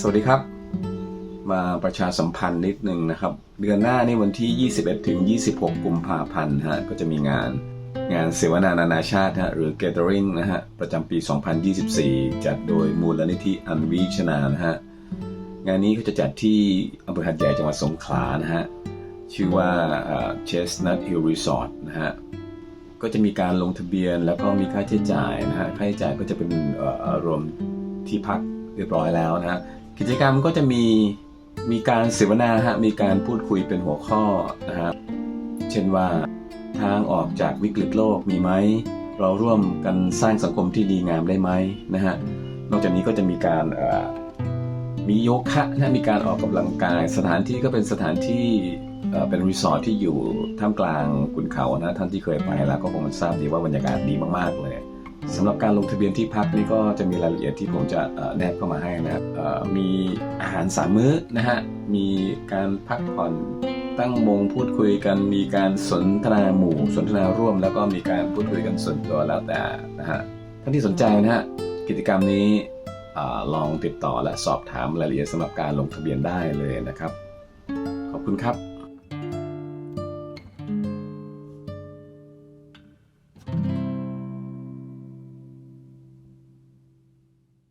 สวัสดีครับ มาประชาสัมพันธ์นิดนึงนะครับ เดือนหน้านี่วันที่ 21 ถึง 26 กุมภาพันธ์ฮะก็จะมีงานงานเสวนานานาชาติฮะหรือ Gathering นะฮะประจำปี 2024 จัดโดยมูลนิธิอันวิชนานะฮะงานนี้เขาจะจัดที่อำเภอหัดใหญ่จังหวัดสงขลานะฮะชื่อว่า Chestnut Hill Resort นะฮะก็จะมีการลงทะเบียนแล้วก็มีค่าใช้จ่ายนะฮะค่าใช้จ่ายก็จะเป็นรวมที่พักเรียบร้อยแล้วนะฮะ กิจกรรมก็จะมีมีการเสวนาฮะมีการพูดคุยเป็นหัวข้อนะฮะเช่นว่าทางออกจากวิกฤตโลกมีไหมเราร่วมกันสร้างสังคมที่ดีงามได้ไหมนะฮะนอกจากนี้ก็จะมีการมีโยคะนะมีการออกกำลังกายสถานที่ก็เป็นสถานที่เอ่อเป็นรีสอร์ทที่อยู่ท่ามกลางขุนเขานะท่านที่เคยไปแล้วก็คงทราบดีว่าบรรยากาศดีมากๆเลย สำหรับการลงทะเบียนที่พักนี่ก็จะมีรายละเอียดที่ผมจะแนบเข้ามาให้นะครับมีอาหารสามมื้อนะฮะมีการพักผ่อนตั้งวงพูดคุยกันมีการสนทนาหมู่สนทนาร่วม แล้วก็มีการพูดคุยกันส่วนตัวแล้วแต่นะฮะท่านที่สนใจนะฮะกิจกรรมนี้อลองติดต่อและสอบถามรายละเอียดสำหรับการลงทะเบียนได้เลยนะครับ ขอบคุณครับ